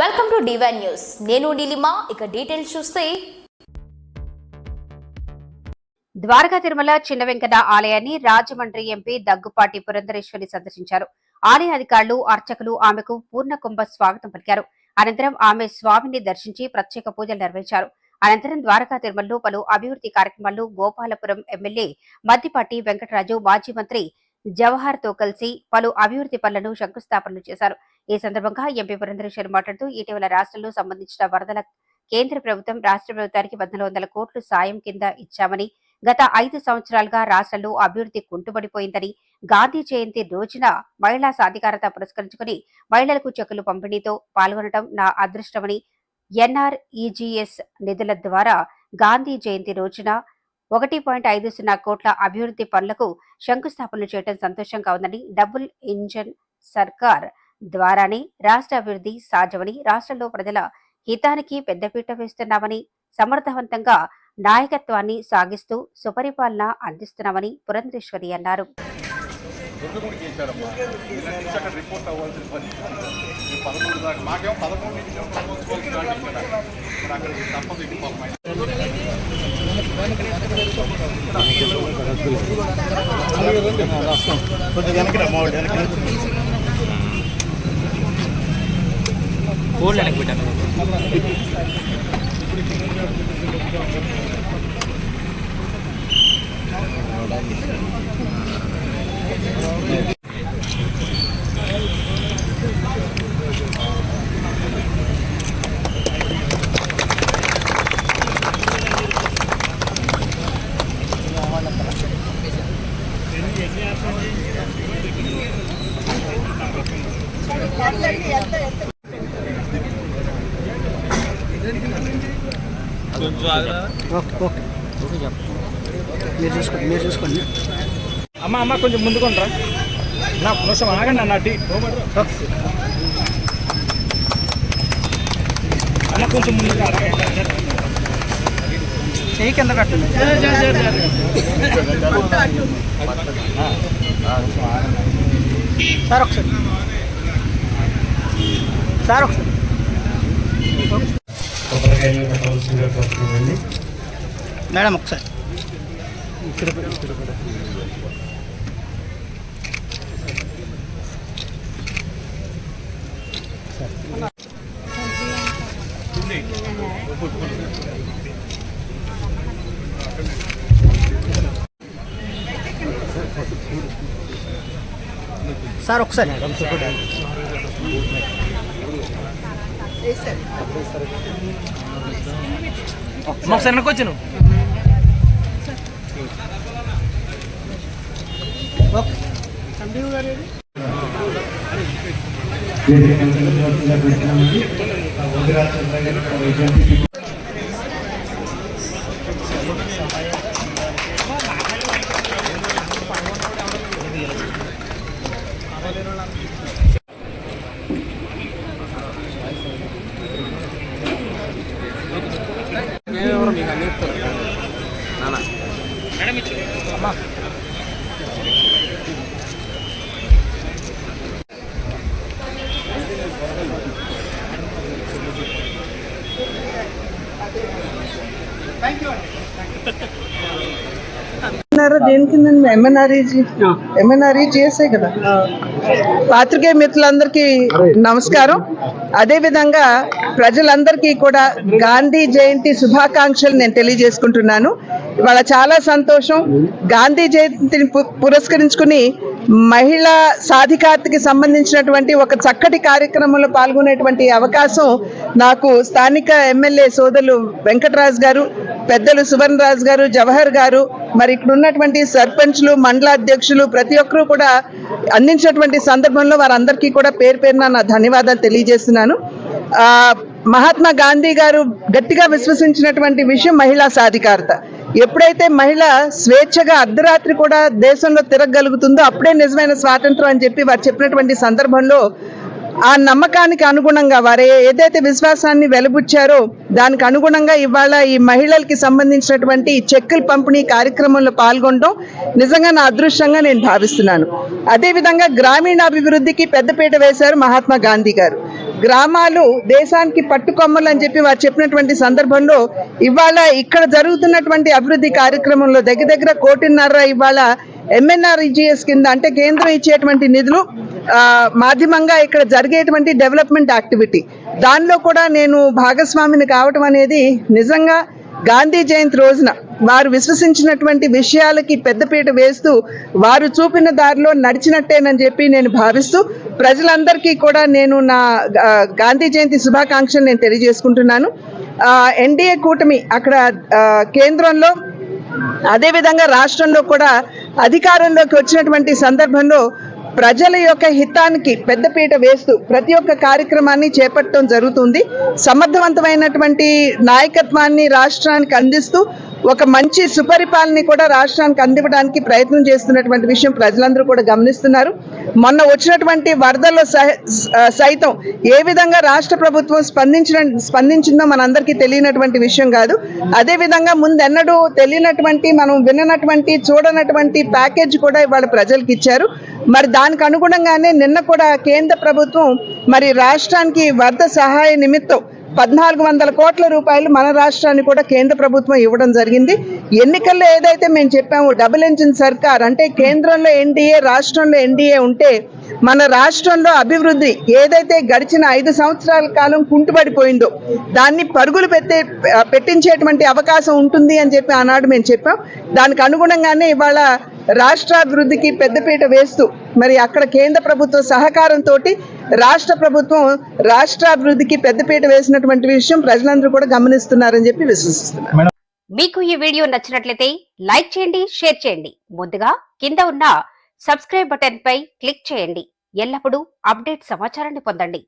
Welcome to divine news నేను నీలిమా ఇక details చూస్తే. ద్వారకా తిరుమల చిన్న వెంకట ఆలయాన్ని రాజమండ్రి ఎంపీ దగ్గుపాటి పురంధరేశ్వరి సందర్శించారు. ఆలయ అధికారులు అర్చకులు ఆమెకు పూర్ణ కుంభ స్వాగతం పలికారు. అనంతరం ఆమె స్వామిని దర్శించి ప్రత్యేక పూజలు నిర్వహించారు. అనంతరం ద్వారకా తిరుమలలో పలు అభివృద్ధి కార్యక్రమాలు గోపాలపురం ఎమ్మెల్యే మద్దిపాటి వెంకటరాజు మాజీ మంత్రి జవహర్తో కలిసి పలు అభివృద్ధి పనులను శంకుస్థాపనలు చేశారు. ఈ సందర్భంగా ఎంపీ పురంధరేశ్వరి మాట్లాడుతూ ఇటీవల రాష్ట్రంలో సంబంధించిన వరదల కేంద్ర ప్రభుత్వం రాష్ట్ర ప్రభుత్వానికి పద్నాలుగు వందల కోట్లు సాయం కింద ఇచ్చామని గత ఐదు సంవత్సరాలుగా రాష్ట్రంలో అభివృద్ధి కుంటుపడిపోయిందని గాంధీ జయంతి రోజున మహిళా సాధికారత పురస్కరించుకుని మహిళలకు చెక్కులు పంపిణీతో పాల్గొనడం నా అదృష్టమని ఎన్ఆర్ఈజీఎస్ నిధుల ద్వారా గాంధీ జయంతి రోజున ఒకటి పాయింట్ ఐదు సున్నా కోట్ల అభివృద్ధి పనులకు శంకుస్థాపనలు చేయడం సంతోషంగా ఉందని డబుల్ ఇంజన్ సర్కార్ ద్వారానే రాష్ట్ర అభివృద్ధి సాధ్యమని రాష్ట్రంలో ప్రజల హితానికి పెద్దపీట వేస్తున్నామని సమర్థవంతంగా నాయకత్వాన్ని సాగిస్తూ సుపరిపాలన అందిస్తున్నామని పురంధరేశ్వరి అన్నారు. రెండు కూడా రమ్మా వెనక్కి ఫోన్ వెనక్కి పెట్టాను కొంచెం ఆగరా ఓకే ఓకే. మీరు చూసుకోండి మీరు చూసుకోండి. అమ్మ అమ్మ కొంచెం ముందుకుంటారా నా నిమిషం ఆగండి అన్న టీ అన్న కొంచెం ముందుకు చెయ్యి కింద కట్టండి సార్ ఒకసారి. సార్ ఒకసారి. మేడం ఒకసారి. సార్ ఒకసారి. ఒకసారి వెనక్కి నువ్వు. ఓకే. దేని కింద ఎంఎన్ఆర్ఈ చేసే కదా? పాత్రికేయ మిత్రులందరికీ నమస్కారం. అదే విధంగా ప్రజలందరికీ కూడా గాంధీ జయంతి శుభాకాంక్షలు నేను తెలియజేసుకుంటున్నాను. ఇవాళ చాలా సంతోషం. గాంధీ జయంతిని పురస్కరించుకుని మహిళా సాధికారతకి సంబంధించినటువంటి ఒక చక్కటి కార్యక్రమంలో పాల్గొనేటువంటి అవకాశం నాకు స్థానిక ఎమ్మెల్యే సోదరులు వెంకటరాజు గారు పెద్దలు సువర్ణ రాజు గారు జవహర్ గారు మరి ఇక్కడ ఉన్నటువంటి సర్పంచ్లు మండల అధ్యక్షులు ప్రతి ఒక్కరూ కూడా అందించినటువంటి సందర్భంలో వారందరికీ కూడా పేరు పేరున నా ధన్యవాదాలు తెలియజేస్తున్నాను. మహాత్మా గాంధీ గారు గట్టిగా విశ్వసించినటువంటి విషయం మహిళా సాధికారత. ఎప్పుడైతే మహిళ స్వేచ్ఛగా అర్ధరాత్రి కూడా దేశంలో తిరగగలుగుతుందో అప్పుడే నిజమైన స్వాతంత్రం అని చెప్పి వారు చెప్పినటువంటి సందర్భంలో ఆ నమ్మకానికి అనుగుణంగా వారు ఏదైతే విశ్వాసాన్ని వెలుబుచ్చారో దానికి అనుగుణంగా ఇవాళ ఈ మహిళలకి సంబంధించినటువంటి చెక్కులు చెక్కుల పంపిణీ కార్యక్రమంలో పాల్గొనడం నిజంగా నా అదృష్టంగా నేను భావిస్తున్నాను. అదేవిధంగా గ్రామీణాభివృద్ధికి పెద్దపీట వేశారు మహాత్మా గాంధీ గారు. గ్రామాలు దేశానికి పట్టుకొమ్మలు అని చెప్పి వారు చెప్పినటువంటి సందర్భంలో ఇవాళ ఇక్కడ జరుగుతున్నటువంటి అభివృద్ధి కార్యక్రమంలో దగ్గర దగ్గర కోటిన్నర ఇవాళ ఎంఎన్ఆర్ఈజిఎస్ కింద అంటే కేంద్రం ఇచ్చేటువంటి నిధులు మాధ్యమంగా ఇక్కడ జరిగేటువంటి డెవలప్మెంట్ యాక్టివిటీ. దానిలో కూడా నేను భాగస్వామిని కావటం అనేది నిజంగా గాంధీ జయంతి రోజున వారు విశ్వసించినటువంటి విషయాలకి పెద్దపీట వేస్తూ వారు చూపిన దారిలో నడిచినట్టేనని చెప్పి నేను భావిస్తూ ప్రజలందరికీ కూడా నేను నా గాంధీ జయంతి శుభాకాంక్షలు నేను తెలియజేసుకుంటున్నాను. ఎన్డీఏ కూటమి అక్కడ కేంద్రంలో అదేవిధంగా రాష్ట్రంలో కూడా అధికారంలోకి వచ్చినటువంటి సందర్భంలో ప్రజల యొక్క హితానికి పెద్దపీట వేస్తూ ప్రతి ఒక్క కార్యక్రమాన్ని చేపట్టడం జరుగుతుంది. సమర్థవంతమైనటువంటి నాయకత్వాన్ని రాష్ట్రానికి అందిస్తూ ఒక మంచి సుపరిపాలన కూడా రాష్ట్రానికి అందివ్వడానికి ప్రయత్నం చేస్తున్నటువంటి విషయం ప్రజలందరూ కూడా గమనిస్తున్నారు. మొన్న వచ్చినటువంటి వరదల్లో సహ- సైతం ఏ విధంగా రాష్ట్ర ప్రభుత్వం స్పందించిన స్పందించిందో మనందరికీ తెలియనటువంటి విషయం కాదు. అదే విధంగా ముందెన్నడూ తెలియనటువంటి మనం విననటువంటి చూడనటువంటి ప్యాకేజ్ కూడా ఇవాళ ప్రజలకు ఇచ్చారు. మరి దానికి అనుగుణంగానే నిన్న కూడా కేంద్ర ప్రభుత్వం మరి రాష్ట్రానికి వరద సహాయ నిమిత్తం పద్నాలుగు వందల కోట్ల రూపాయలు మన రాష్ట్రాన్ని కూడా కేంద్ర ప్రభుత్వం ఇవ్వడం జరిగింది. ఎన్నికల్లో ఏదైతే మేము చెప్పాము డబుల్ ఇంజిన్ సర్కార్ అంటే కేంద్రంలో ఎన్డీఏ రాష్ట్రంలో ఎన్డీఏ ఉంటే మన రాష్ట్రంలో అభివృద్ధి ఏదైతే గడిచిన ఐదు సంవత్సరాల కాలం కుంటుపడిపోయిందో దాన్ని పరుగులు పెట్టే పెట్టించేటువంటి అవకాశం ఉంటుంది అని చెప్పి ఆనాడు మేము చెప్పాం. దానికి అనుగుణంగానే ఇవాళ రాష్ట్రాభివృద్ధికి పెద్దపీట వేస్తూ మరి అక్కడ కేంద్ర ప్రభుత్వ సహకారంతో రాష్ట్ర ప్రభుత్వం రాష్ట్రాభివృద్ధికి పెద్దపీట వేసినటువంటి విషయం ప్రజలందరూ కూడా గమనిస్తున్నారని చెప్పి విశ్వసిస్తున్నారు మీకు ఈ వీడియో నచ్చినట్లయితే లైక్ చేయండి షేర్ చేయండి. ముందుగా కింద ఉన్న సబ్స్క్రైబ్ బటన్ పై క్లిక్ చేయండి. ఎల్లప్పుడూ అప్డేట్ సమాచారాన్ని పొందండి.